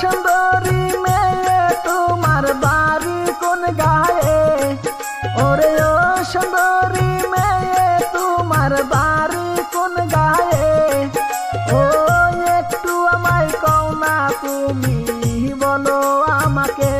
সুন্দরী মেয়ে, তোমার বাড়ি কোন গায়ে? ওরে ও সুন্দরী মেয়ে, তোমার বাড়ি কোন গায়ে? ও, একটু আমায় কও না তুমি, বলো আমাকে।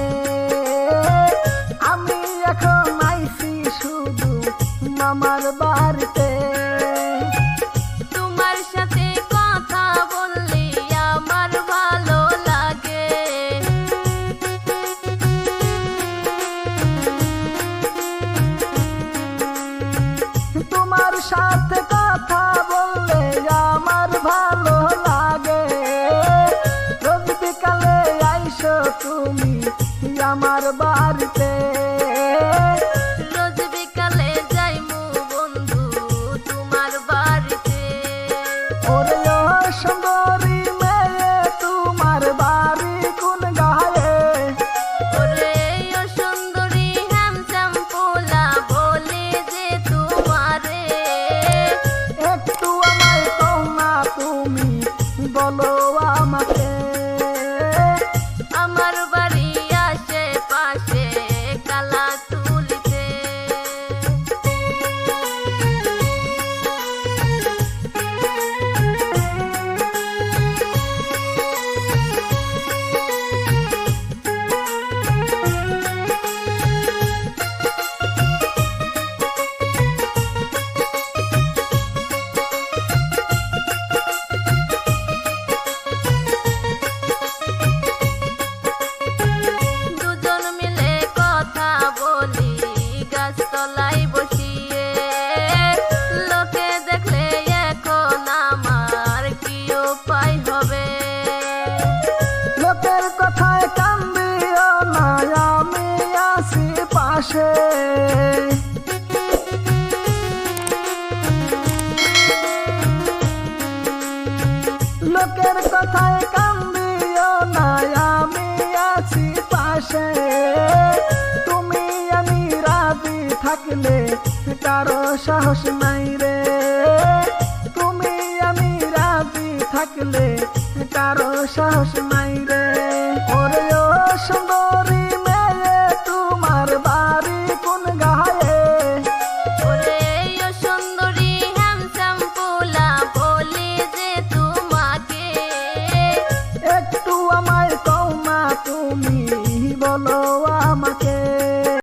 তুমি আমার বাড়িতে লোকের কথায় কান্দিও না, আমি আছি পাশে। তুমি আমি রাজি থাকলে কারও সাহস নাই রে। তুমি আমি রাজি থাকলে কারও সাহস নাই রে।